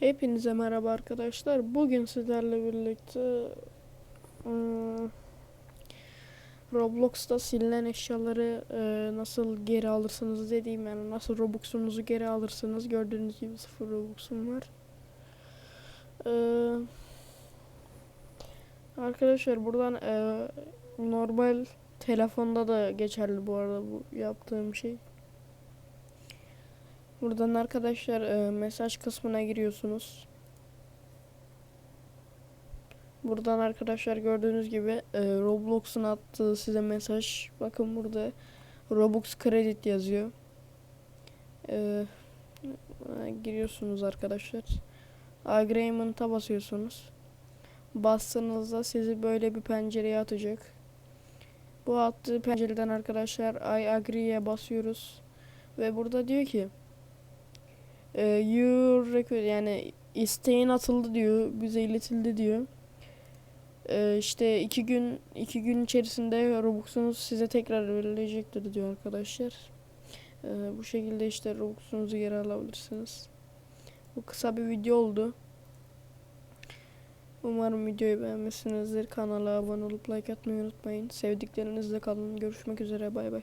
Hepinize merhaba arkadaşlar. Bugün sizlerle birlikte ıı, Roblox'ta silinen eşyaları ıı, nasıl geri alırsınız dediğim yani nasıl Robux'unuzu geri alırsınız. Gördüğünüz gibi sıfır Robux'um var. Iı, arkadaşlar buradan ıı, normal telefonda da geçerli bu arada bu yaptığım şey. Buradan arkadaşlar e, mesaj kısmına giriyorsunuz. Buradan arkadaşlar gördüğünüz gibi e, Roblox'un attığı size mesaj. Bakın burada Robux Credit yazıyor. E, giriyorsunuz arkadaşlar. Agreement'a basıyorsunuz. Bastığınızda sizi böyle bir pencereye atacak. Bu attığı pencereden arkadaşlar I agree'ye basıyoruz. Ve burada diyor ki e, you request yani isteğin atıldı diyor, bize iletildi diyor. E, işte iki gün iki gün içerisinde Robux'unuz size tekrar verilecektir diyor arkadaşlar. E, bu şekilde işte Robux'unuzu geri alabilirsiniz. Bu kısa bir video oldu. Umarım videoyu beğenmişsinizdir. Kanala abone olup like atmayı unutmayın. Sevdiklerinizle kalın. Görüşmek üzere. Bay bay.